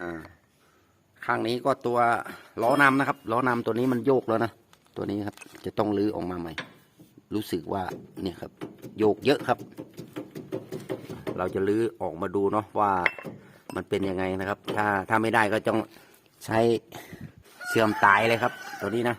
อ่า ข้างนี้ก็ตัวล้อนำนะครับล้อนำตัวนี้มันโยกแล้วนะตัวนี้ครับ จะต้องลื้อออกมาใหม่ รู้สึกว่าเนี่ยครับ โยกเยอะครับ เราจะลื้อออกมาดูเนาะว่ามันเป็นยังไงนะครับ ถ้าถ้าไม่ได้ก็ต้องใช้เชื่อมตายเลยครับ ตัวนี้นะ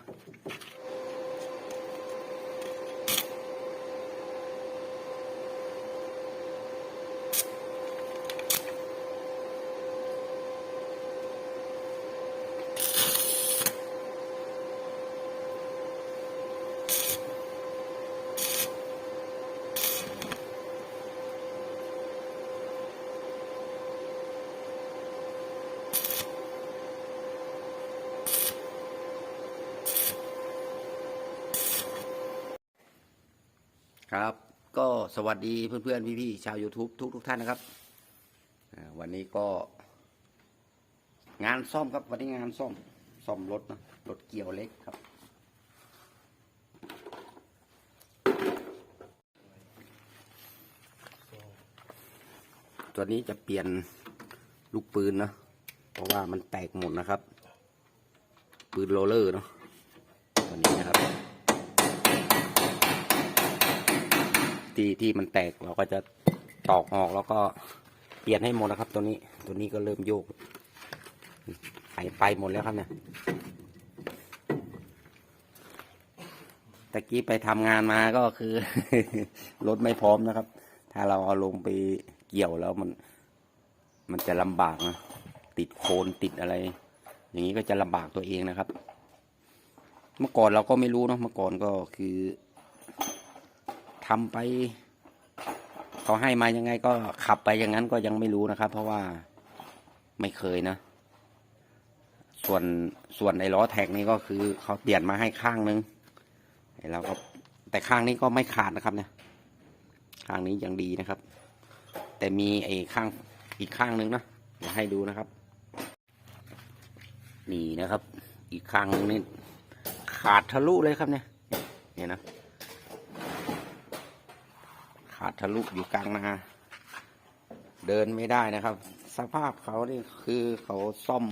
ครับ ก็สวัสดีเพื่อนๆ พี่ๆ ชาว YouTube ทุกทุกๆท่านนะครับ วันนี้ก็ งานซ่อมครับ วันนี้งานซ่อม ซ่อมรถนะรถเกี่ยวเล็กครับ ตัวนี้จะเปลี่ยนลูกปืนนะเพราะว่ามันแตกหมดนะครับ ปืนโรลเลอร์เนาะตัวนี้นะครับ ที่ที่มันแตกเราก็จะตอกออกแล้วก็เปลี่ยนให้หมดนะครับ ตัวนี้ตัวนี้ก็เริ่มโยกไปไปหมดแล้วครับเนี่ยตะกี้ไปทำงานมาก็คือ รถไม่พร้อมนะครับ ถ้าเราเอาลงไปเกี่ยวแล้วมัน มันจะลำบากนะติดโคนติดอะไร อย่างนี้ก็จะลำบากตัวเองนะครับ เมื่อก่อนเราก็ไม่รู้เนะเมื่อก่อนก็คือ ทำไปเขาให้มายังไงก็ขับไปอย่างนั้นก็ยังไม่รู้นะครับ เพราะว่าไม่เคยนะ ส่วนส่วนในล้อแท็กนี่ก็คือเขาเปลี่ยนมาให้ข้างนึงไอ้เราก็แต่ข้างนี้ก็ไม่ขาดนะครับเนี่ยข้างนี้ยังดีนะครับ แต่มีไอ้ข้างอีกข้างนึงนะเดี๋ยวให้ดูนะครับนี่นะครับ อีกข้างนึงนี่ขาดทะลุเลยครับเนี่ยเนี่ยนะ ขาดทะลุอยู่กลางนาเดินไม่ได้นะครับ สภาพเขานี่คือเขาซ่อม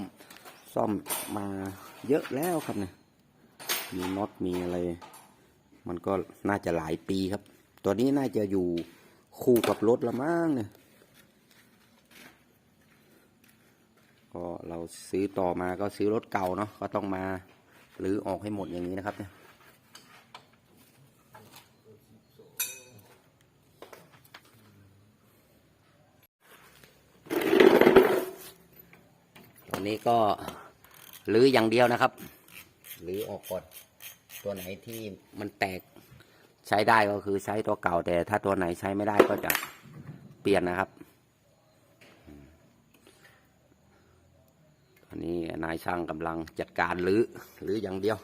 ซ่อมมาเยอะแล้วครับเนี่ยมีน็อตมีอะไร มันก็น่าจะหลายปีครับ ตัวนี้น่าจะอยู่คู่กับรถละมั้งเนี่ยก็เราซื้อต่อมาก็ซื้อรถเก่าเนาะก็ต้องมาหรือออกให้หมดอย่างนี้นะครับเนี่ย นี้ก็รื้ออย่างเดียวนะครับหรือออกก่อนตัวไหนที่มันแตกใช้ได้ก็คือใช้ตัวเก่า แต่ถ้าตัวไหนใช้ไม่ได้ก็จะเปลี่ยนนะครับอันนี้นายช่างกำลังจัดการรื้อรื้ออย่างเดียว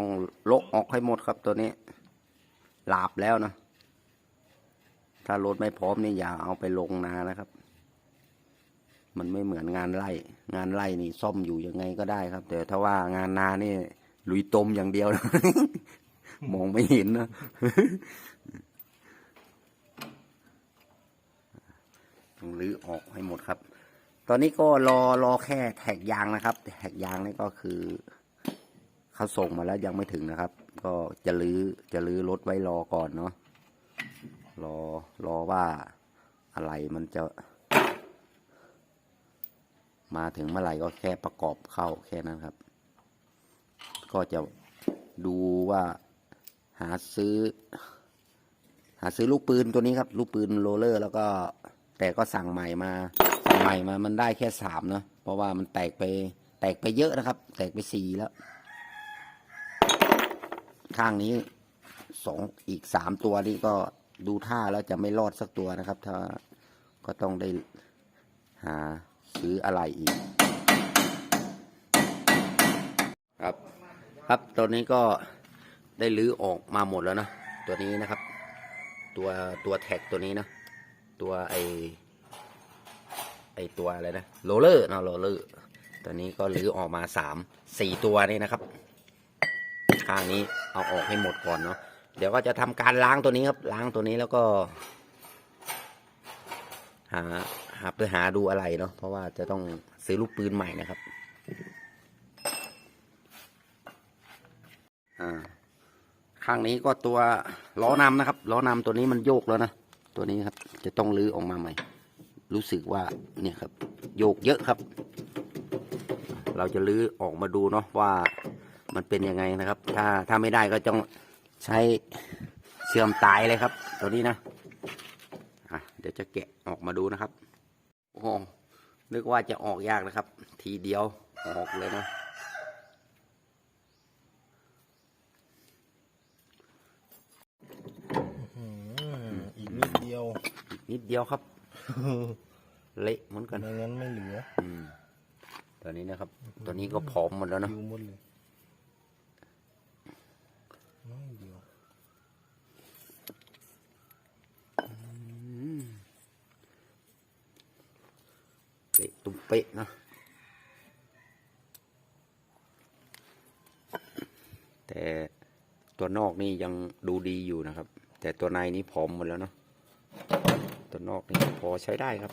ต้องโละออก ให้หมดครับตัวนี้ หลาบแล้วนะ ถ้ารถไม่พร้อมนี่อย่าเอาไปลงนานะครับ มันไม่เหมือนงานไร่ งานไร่นี่ซ่อมอยู่ยังไงก็ได้ครับ แต่ถ้าว่างานนานี่ลุยตมอย่างเดียวนะมองไม่เห็นนะ ต้องรื้อออกให้หมดครับ ตอนนี้ก็รอรอแค่แท็กยางนะครับ แท็กยางนี่ก็คือ เขาส่งมาแล้วยังไม่ถึงนะครับ ก็จะลื้อจะลื้อรถไว้รอก่อนเนาะรอรอว่าอะไรมันจะ มาถึงเมื่อไหร่ก็แค่ประกอบเข้าแค่นั้นครับ ก็จะดูว่าหาซื้อ หาซื้อลูกปืนตัวนี้ครับ ลูกปืนโรเลอร์ แล้วก็ แต่ก็สั่งใหม่มาสั่งใหม่มามันได้แค่สามเนาะเพราะว่ามันแตกไป แตกไปเยอะนะครับ แตกไปสี่แล้ว ข้างนี้สองอีกสามตัวนี้ก็ดูท่าแล้วจะไม่รอดสักตัวนะครับ ถ้าก็ต้องได้หาซื้ออะไรอีก ครับ ครับตัวนี้ก็ได้ลื้อออกมาหมดแล้วนะตัวนี้นะครับ ตัวตัวแท็กตัวนี้นะตัวไอไอตัวอะไรนะโรเลอร์เนาะโรเลอร์ตัวนี้ก็รื้อออกมาสามสี่ตัวนี่นะครับางนี้เอาออกให้หมดก่อนเนาะเดี๋ยวก็จะทำการล้างตัวนี้ครับ ล้างตัวนี้แล้วก็ หาหาเพื่อหาดูอะไรเนาะเพราะว่าจะต้องซื้อลูกปืนใหม่นะครับอ่าข้างนี้ก็ตัวล้อนำนะครับล้อนำตัวนี้มันโยกแล้วนะตัวนี้ครับ จะต้องลื้อออกมาใหม่ รู้สึกว่าเนี่ยครับ โยกเยอะครับ เราจะลื้อออกมาดูเนาะว่า มันเป็นยังไงนะครับ ถ้าถ้าไม่ได้ก็ต้องใช้เชื่อมตายเลยครับ ตัวนี้นะอะเดี๋ยวจะแกะออกมาดูนะครับโอ้โหนึกว่าจะออกยากนะครับ ทีเดียวออกเลยนะอืมอีกนิดเดียว อีกนิดเดียวครับ เละเหมือนกันไม่งั้นไม่เหลือ อืมตัวนี้นะครับ ตัวนี้ก็ผอมหมดแล้วเนอะคิวหมดเลย น้อยเดียวเละตุ้มเป๊ะนะแต่ตัวนอกนี่ยังดูดีอยู่นะครับ แต่ตัวในนี้ผอมหมดแล้วเนาะตัวนอกนี่พอใช้ได้ครับ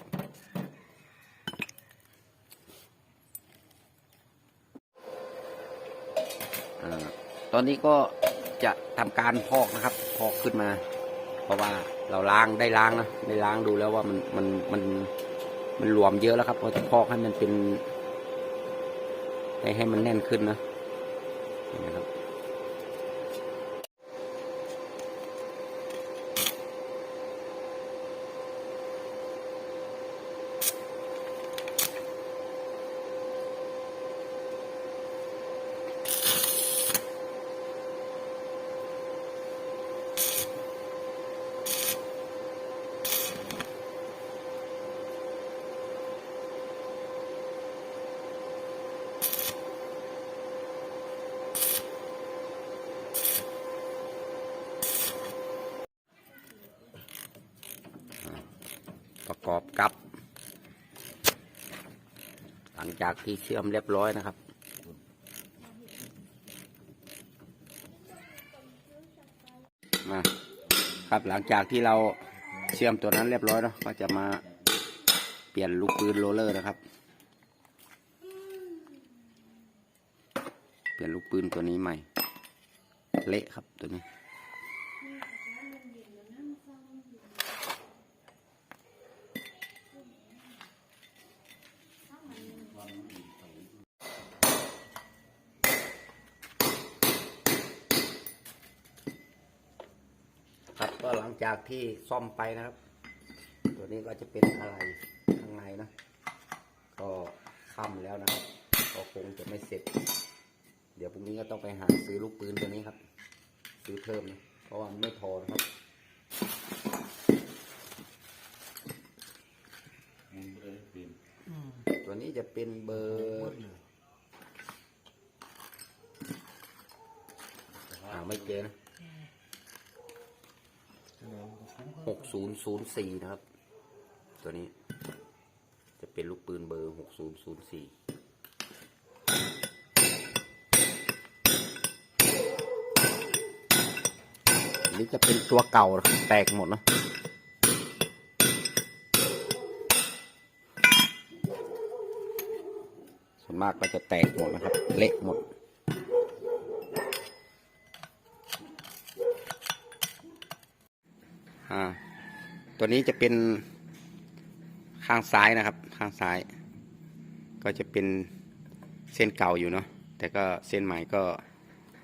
ตอนนี้ก็ จะทำการพอกนะครับ พอกขึ้นมา เพราะว่าเราล้างได้ล้างนะได้ล้างดูแล้วว่ามันมันมันมันรวมเยอะแล้วครับเราจะพอกให้มันเป็น ให้ให้มันแน่นขึ้นนะนะครับ ประกอบกับ หลังจากที่เชื่อมเรียบร้อยนะครับ มาครับหลังจากที่เราเชื่อมตัวนั้นเรียบร้อยเนาะก็จะมาเปลี่ยนลูกปืนโรเลอร์นะครับ เปลี่ยนลูกปืนตัวนี้ใหม่ เละครับตัวนี้ ครับก็หลัง จากที่ซ่อมไปนะครับ ตัวนี้ก็จะเป็นอะไรข้างในนะ ก็ค่ำแล้วนะครับก็คงจะไม่เสร็จ เดี๋ยวพรุ่งนี้ก็ต้องไปหาซื้อลูกปืนตัวนี้ครับ ซื้อเพิ่มนะเพราะว่ามันไม่พอนะครับตัวนี้จะเป็นเบอหมร์ดเลยหาไม่เจอนะ แสดงว่าคุ้ม หกศูนย์ศูนย์สี่นะครับ ตัวนี้ จะเป็นลูกปืนเบอร์หกศูนย์ศูนย์สี่นนี้จะเป็นตัวเก่าแตกหมดนะส่วนมากก็จะแตกหมดนะครับ เละหมด ตัวนี้จะเป็นข้างซ้ายนะครับ ข้างซ้าย ก็จะเป็นเส้นเก่าอยู่เนาะแต่ก็เส้นใหม่ก็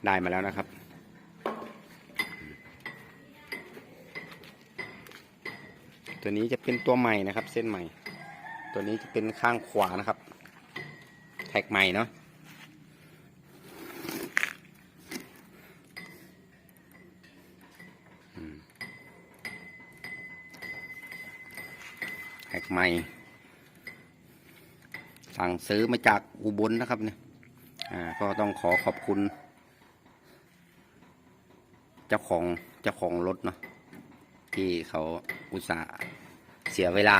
ได้มาแล้วนะครับ ตัวนี้จะเป็นตัวใหม่นะครับ เส้นใหม่ ตัวนี้จะเป็นข้างขวานะครับ แท็กใหม่เนาะ ใหม่ สั่งซื้อมาจากอุบลนะครับเนี่ยอ่าก็ต้องขอขอบคุณ เจ้าของเจ้าของรถเนาะที่เขาอุตส่าห์เสียเวลา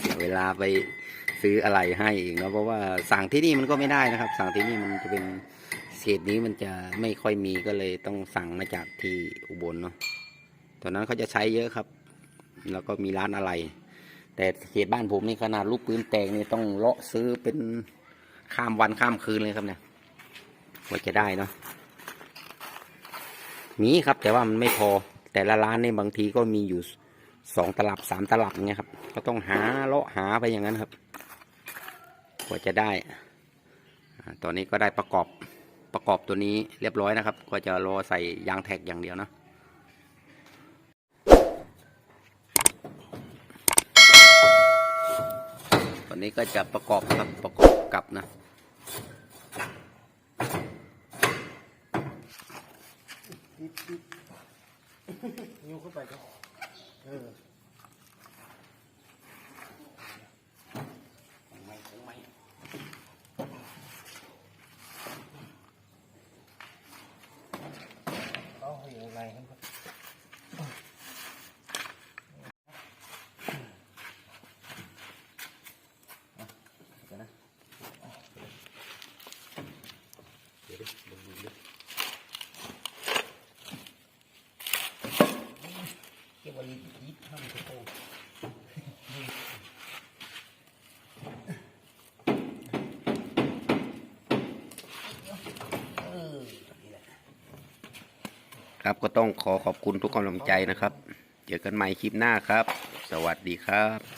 เสียเวลาไปซื้ออะไรให้อีกเนาะเพราะว่าสั่งที่นี่มันก็ไม่ได้นะครับ สั่งที่นี่มันจะเป็นเศษนี้มันจะไม่ค่อยมีก็เลยต้องสั่งมาจากที่อุบลเนาะตอนนั้นเขาจะใช้เยอะครับ แล้วก็มีร้านอะไร แต่เขตบ้านผมนี่ขนาดลูกปืนแตกนี่ต้องเลาะซื้อเป็นข้ามวันข้ามคืนเลยครับเนี่ยกว่าจะได้เนาะมีครับแต่ว่ามันไม่พอ แต่ละร้านนี่บางทีก็มีอยู่สองตลับสามตลับเงี้ยครับ ก็ต้องหาเลาะหาไปอย่างนั้นครับกว่าจะได้อ่าตอนนี้ก็ได้ประกอบประกอบตัวนี้เรียบร้อยนะครับ ก็จะรอใส่ยางแท็กอย่างเดียวนะ ตอนนี้ก็จะประกอบครับประกอบกับนะนิ้วเข้าไปครับเออเอาให้ยังไงครับ เก็ บไว้ยิบทำโอครับก็ต้องขอขอบคุณทุกกำลังใจนะครับ เจอกันใหม่คลิปหน้าครับ สวัสดีครับ